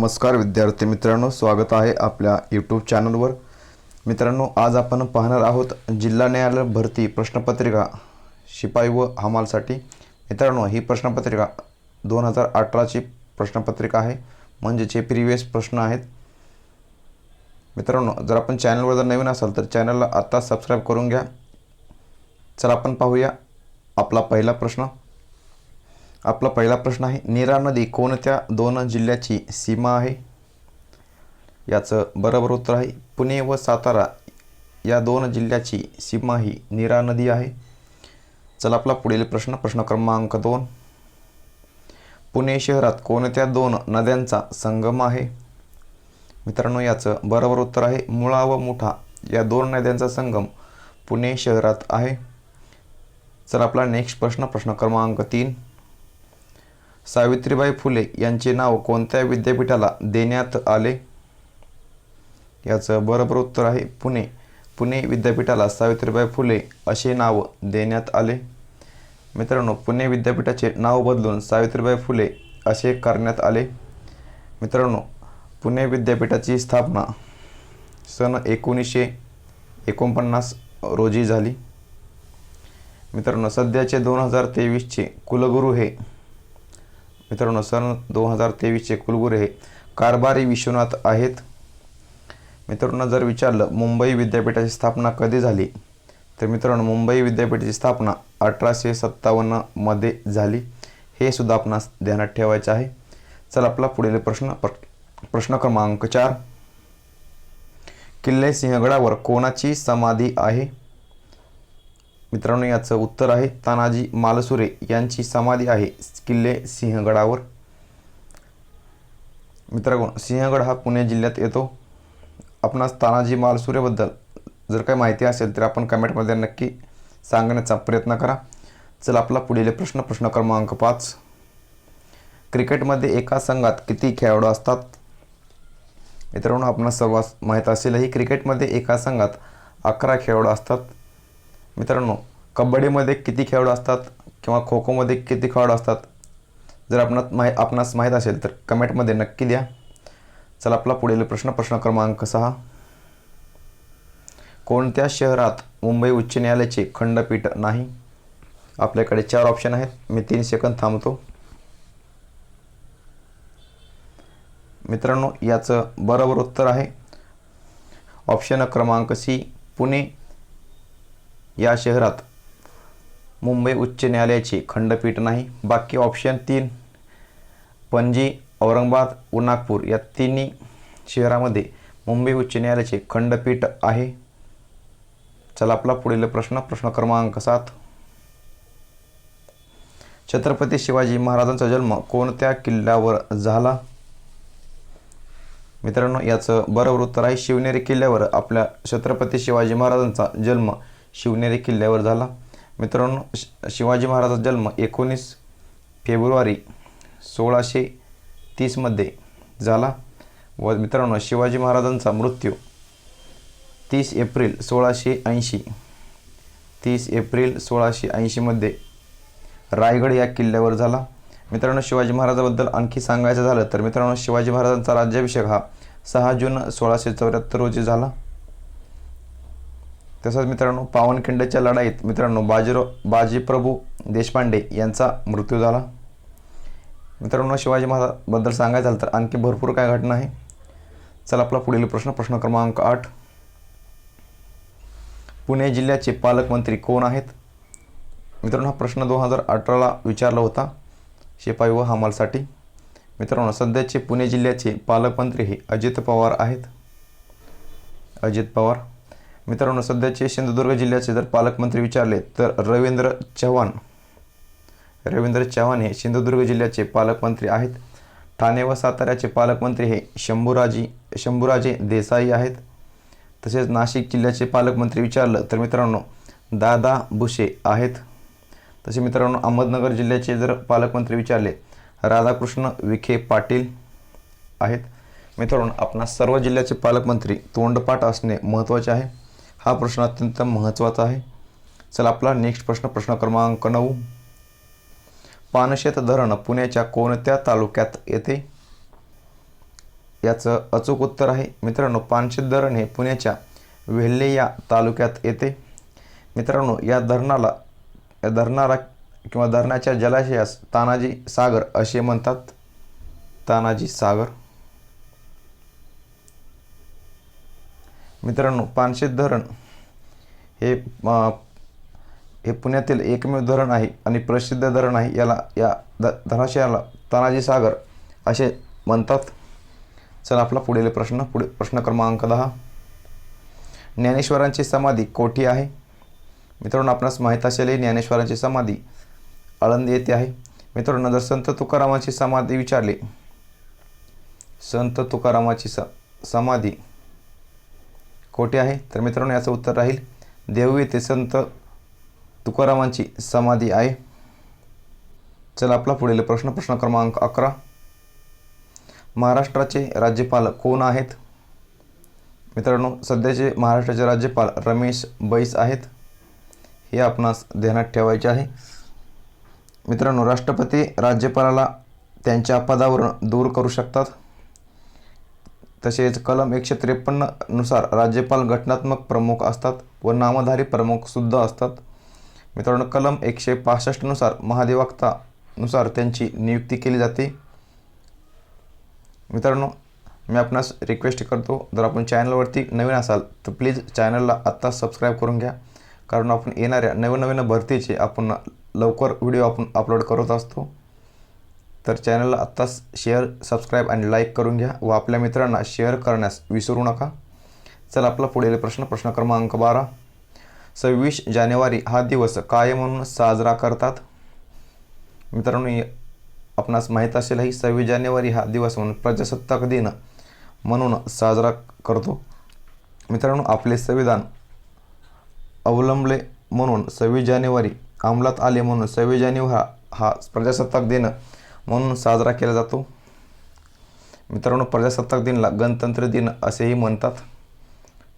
नमस्कार विद्यार्थी मित्रांनो स्वागत आहे आपल्या यूट्यूब चॅनलवर मित्रांनो आज आपण पाहणार आहोत जिल्हा न्यायालय भरती प्रश्नपत्रिका शिपाई व हमालसाठी. मित्रांनो ही प्रश्नपत्रिका दोन हजार अठराची प्रश्नपत्रिका आहे. म्हणजे जे प्रिवियस प्रश्न आहेत. मित्रांनो जर आपण चॅनलवर जर नवीन असाल तर चॅनलला आत्ता सबस्क्राईब करून घ्या. चला आपण पाहूया आपला पहिला प्रश्न. आपला पहिला प्रश्न आहे नीरा नदी कोणत्या दोन जिल्ह्याची सीमा आहे? याचं बरोबर उत्तर आहे पुणे व सातारा या दोन जिल्ह्याची सीमा ही नीरा नदी आहे. चला आपला पुढील प्रश्न प्रश्न क्रमांक दोन. पुणे शहरात कोणत्या दोन नद्यांचा संगम आहे? मित्रांनो याचं बरोबर उत्तर आहे मुळा व मुठा या दोन नद्यांचा संगम पुणे शहरात आहे. चला आपला नेक्स्ट प्रश्न प्रश्न क्रमांक तीन. सावित्रीबाई फुले यांचे नाव कोणत्या विद्यापीठाला देण्यात आले? याचं बरोबर उत्तर आहे पुणे. पुणे विद्यापीठाला सावित्रीबाई फुले असे नाव देण्यात आले. मित्रांनो पुणे विद्यापीठाचे नाव बदलून सावित्रीबाई फुले असे करण्यात आले. मित्रांनो पुणे विद्यापीठाची स्थापना सन एकोणीसशे एकोणपन्नास रोजी झाली. मित्रांनो सध्याचे दोन हजार तेवीसचे कुलगुरू हे मित्रांनो सन दोन हजार तेवीसचे कुलगुरू हे कारभारी विश्वनाथ आहेत. मित्रांनो जर विचारलं मुंबई विद्यापीठाची स्थापना कधी झाली? तर मित्रांनो मुंबई विद्यापीठाची स्थापना अठराशे सत्तावन्नमध्ये झाली. हे सुद्धा आपणास ध्यानात ठेवायचं आहे. चला आपला पुढील प्रश्न प्र- प्रश्न क्रमांक चार. किल्ले सिंहगडावर कोणाची समाधी आहे? मित्रांनो याचं उत्तर आहे तानाजी मालसुरे यांची समाधी आहे किल्ले सिंहगडावर. मित्रांनो सिंहगड हा पुणे जिल्ह्यात येतो. आपणास तानाजी मालसुरेबद्दल जर काही माहिती असेल तर आपण कमेंटमध्ये नक्की सांगण्याचा प्रयत्न करा. चला आपला पुढील प्रश्न प्रश्न क्रमांक पाच. क्रिकेटमध्ये एका संघात किती खेळाडू असतात? मित्रांनो आपणास सर्वांस माहीत असेलही क्रिकेटमध्ये एका संघात अकरा खेळाडू असतात. मित्रांनो कबड्डीमध्ये किती खेळाडू असतात किंवा खो खोमध्ये किती खेळाडू असतात? जर आपणास माही आपणास माहीत असेल तर कमेंटमध्ये नक्की द्या चला आपला पुढील प्रश्न प्रश्न क्रमांक सहा. कोणत्या शहरात मुंबई उच्च न्यायालयाचे खंडपीठ नाही? आपल्याकडे चार ऑप्शन आहेत. मी तीन सेकंद थांबतो. मित्रांनो याचं बरोबर उत्तर आहे. ऑप्शन क्रमांक सी पुणे या शहरात मुंबई उच्च न्यायालयाचे खंडपीठ नाही बाकी ऑप्शन तीन पणजी औरंगाबाद व नागपूर या तिन्ही शहरामध्ये मुंबई उच्च न्यायालयाचे खंडपीठ आहे. चला आपला पुढील प्रश्न प्रश्न क्रमांक सात. छत्रपती शिवाजी महाराजांचा जन्म कोणत्या किल्ल्यावर झाला? मित्रांनो याचं बरोबर उत्तर आहे शिवनेरी किल्ल्यावर आपल्या छत्रपती शिवाजी महाराजांचा जन्म शिवनेरी किल्ल्यावर झाला. मित्रांनो शि- शिवाजी महाराजाचा जन्म एकोणीस फेब्रुवारी सोळाशे तीसमध्ये झाला. व मित्रांनो शिवाजी महाराजांचा मृत्यू तीस एप्रिल सोळाशे ऐंशी तीस एप्रिल सोळाशे ऐंशीमध्ये रायगड या किल्ल्यावर झाला. मित्रांनो शिवाजी महाराजाबद्दल आणखी सांगायचं झालं तर मित्रांनो शिवाजी महाराजांचा राज्याभिषेक हा सहा जून सोळाशे चौऱ्याहत्तर रोजी झाला. तसंच मित्रांनो पावनखिंडच्या लढाईत मित्रांनो बाजीराव बाजीप्रभू देशपांडे यांचा मृत्यू झाला. मित्रांनो शिवाजी महाराजाबद्दल सांगायचं झालं तर आणखी भरपूर काय घटना आहे. चला आपला पुढील प्रश्न प्रश्न क्रमांक आठ. पुणे जिल्ह्याचे पालकमंत्री कोण आहेत? मित्रांनो हा प्रश्न दोन हजार अठराला विचारला होता. शिपाई व हमालसाठी. मित्रांनो सध्याचे पुणे जिल्ह्याचे पालकमंत्री हे अजित पवार आहेत. अजित पवार. मित्रांनो सध्याचे सिंधुदुर्ग जिल्ह्याचे जर पालकमंत्री विचारले तर रवींद्र चव्हाण रवींद्र चव्हाण हे सिंधुदुर्ग जिल्ह्याचे पालकमंत्री आहेत. ठाणे व साताऱ्याचे पालकमंत्री हे शंभूराजी शंभूराजे देसाई आहेत. तसेच नाशिक जिल्ह्याचे पालकमंत्री विचारलं तर मित्रांनो दादा भुसे आहेत. तसे मित्रांनो अहमदनगर जिल्ह्याचे जर पालकमंत्री विचारले राधाकृष्ण विखे पाटील आहेत. मित्रांनो आपणास सर्व जिल्ह्याचे पालकमंत्री तोंडपाठ असणे महत्त्वाचे आहे. हा प्रश्न अत्यंत महत्त्वाचा आहे. चला आपला नेक्स्ट प्रश्न प्रश्न क्रमांक नऊ. पानशेत धरण पुण्याच्या कोणत्या तालुक्यात येते? याचं अचूक उत्तर आहे. मित्रांनो पानशेत धरण हे पुण्याच्या वेल्हे या तालुक्यात येते. मित्रांनो या धरणाला या धरणाला किंवा धरणाच्या जलाशयास तानाजी सागर असे म्हणतात. तानाजी सागर. मित्रांनो पानशेत धरण हे हे पुण्यातील एकमेव धरण आहे आणि प्रसिद्ध धरण आहे. याला या ध धराशयाला तानाजी सागर असे म्हणतात. चला आपला पुढील प्रश्न पुढे प्रश्न क्रमांक दहा. ज्ञानेश्वरांची समाधी कोठी आहे? मित्रांनो आपणास माहीत असेल ज्ञानेश्वरांची समाधी आळंदी येथे आहे. मित्रांनो जर संत तुकारामाची समाधी विचारली संत तुकारामाची स समाधी कोठे आहे? तर मित्रांनो याचं उत्तर राहील. देववी ते संत तुकारामांची समाधी आहे. चला आपला पुढील प्रश्न प्रश्न क्रमांक अकरा. महाराष्ट्राचे राज्यपाल कोण आहेत? मित्रांनो सध्याचे महाराष्ट्राचे राज्यपाल रमेश बैस आहेत. हे आपणास ध्यानात ठेवायचे आहे. मित्रांनो राष्ट्रपती राज्यपालाला त्यांच्या पदावरून दूर करू शकतात. तसेच कलम एकशे त्रेपन्ननुसार राज्यपाल घटनात्मक प्रमुख असतात व नामधारी प्रमुख सुद्धा असतात. मित्रांनो कलम एकशे पासष्टनुसार महाधिवक्तानुसार त्यांची नियुक्ती केली जाते. मित्रांनो मी आपणास रिक्वेस्ट करतो जर आपण चॅनलवरती नवीन असाल तर प्लीज चॅनलला आत्ता सबस्क्राईब करून घ्या. कारण आपण येणाऱ्या नवीन नवीन भरतीचे आपण लवकर व्हिडिओ आपण अपलोड करत असतो. तर चॅनलला आत्ताच शेअर सबस्क्राईब आणि लाईक करून घ्या व आपल्या मित्रांना शेअर करण्यास विसरू नका. चला आपला पुढील प्रश्न प्रश्न क्रमांक बारा. सव्वीस जानेवारी हा दिवस काय म्हणून साजरा करतात? मित्रांनो आपणास माहीत असेलही सव्वीस जानेवारी हा दिवस म्हणून प्रजासत्ताक दिन म्हणून साजरा करतो. मित्रांनो आपले संविधान अवलंबले म्हणून सव्वीस जानेवारी अंमलात आले म्हणून सव्वीस जानेवारी हा हा प्रजासत्ताक दिन म्हणून साजरा केला जातो. मित्रांनो प्रजासत्ताक दिनला गणतंत्र दिन असेही म्हणतात.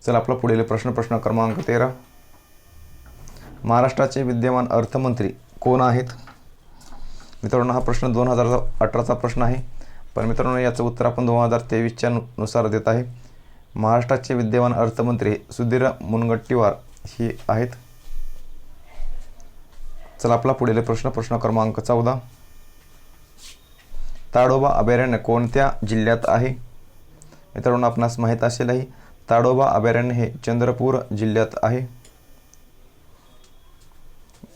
चला आपला पुढील प्रश्न प्रश्न क्रमांक तेरा. महाराष्ट्राचे विद्यमान अर्थमंत्री कोण आहेत? मित्रांनो हा प्रश्न दोन हजार अठराचा प्रश्न आहे. पण मित्रांनो याचं उत्तर आपण दोन हजार तेवीसच्या नुसार देत आहे. महाराष्ट्राचे विद्यमान अर्थमंत्री सुधीर मुनगट्टीवार हे आहेत. चला आपला पुढील प्रश्न प्रश्न क्रमांक चौदा. ताडोबा अभयारण्य कोणत्या जिल्ह्यात आहे? मित्रांनो आपणास माहीत असेलही ताडोबा अभयारण्य हे चंद्रपूर जिल्ह्यात आहे.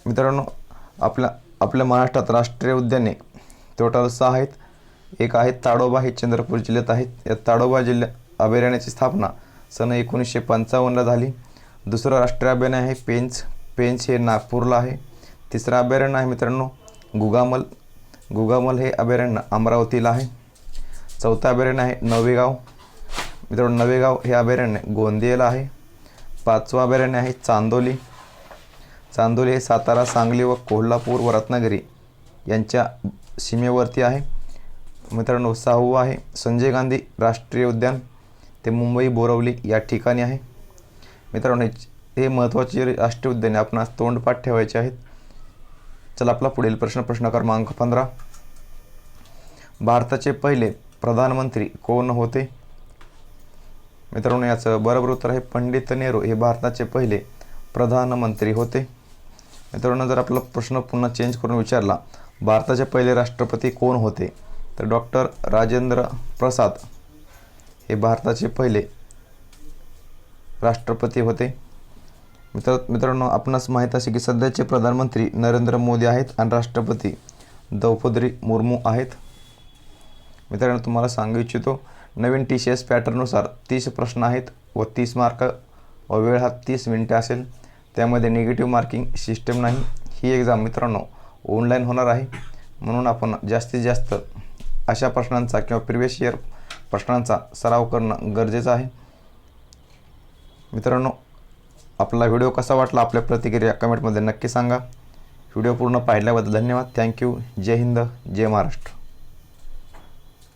मित्रांनो आपल्या आपल्या महाराष्ट्रात राष्ट्रीय उद्याने टोटल सहा आहेत. एक आहे ताडोबा हे चंद्रपूर जिल्ह्यात आहेत. या ताडोबा जिल्ह्या अभयारण्याची स्थापना सन एकोणीसशे पंचावन्नला झाली. दुसरं राष्ट्रीय अभयारण्य आहे पेंच. पेंच हे नागपूरला आहे. तिसरं अभयारण्य आहे मित्रांनो गुगामल. गुगामल हे अभयारण्य अमरावतीला आहे. चौथं अभयारण्य आहे नवेगाव. मित्रांनो नवेगाव हे अभयारण्य गोंदियाला आहे. पाचवं अभयारण्य आहे चांदोली. चांदोली हे सातारा सांगली व कोल्हापूर व रत्नागिरी यांच्या सीमेवरती आहे. मित्रांनो सहावं आहे संजय गांधी राष्ट्रीय उद्यान. ते मुंबई बोरवली या ठिकाणी आहे. मित्रांनो हे- हे महत्त्वाचे राष्ट्रीय उद्याने आपणास तोंडपाठ ठेवायचे आहेत. चला आपला पुढील प्रश्न प्रश्न क्रमांक पंधरा. भारताचे पहिले प्रधानमंत्री कोण होते? मित्रांनो याचं बरोबर उत्तर आहे पंडित नेहरू. हे भारताचे पहिले प्रधानमंत्री होते. मित्रांनो जर आपला प्रश्न पुन्हा चेंज करून विचारला भारताचे पहिले राष्ट्रपती कोण होते? तर डॉक्टर राजेंद्र प्रसाद हे भारताचे पहिले राष्ट्रपती होते. मित्र मित्रांनो आपणास माहीत असे की सध्याचे प्रधानमंत्री नरेंद्र मोदी आहेत आणि राष्ट्रपती द्रौपदी मुर्मू आहेत. मित्रांनो तुम्हाला सांगू इच्छितो नवीन टी सी एस पॅटर्ननुसार तीस प्रश्न आहेत व तीस मार्क व वेळ हा तीस मिनिटे असेल. त्यामध्ये निगेटिव्ह मार्किंग सिस्टम नाही. ही एक्झाम मित्रांनो ऑनलाईन होणार आहे. म्हणून आपण जास्तीत जास्त अशा प्रश्नांचा किंवा प्रिवियस इयर प्रश्नांचा सराव करणं गरजेचं आहे. मित्रांनो आपला व्हिडिओ कसा वाटला आपल्या प्रतिक्रिया कमेंटमध्ये नक्की सांगा. व्हिडिओ पूर्ण पाहिल्याबद्दल धन्यवाद. Thank you. जय हिंद. जय महाराष्ट्र.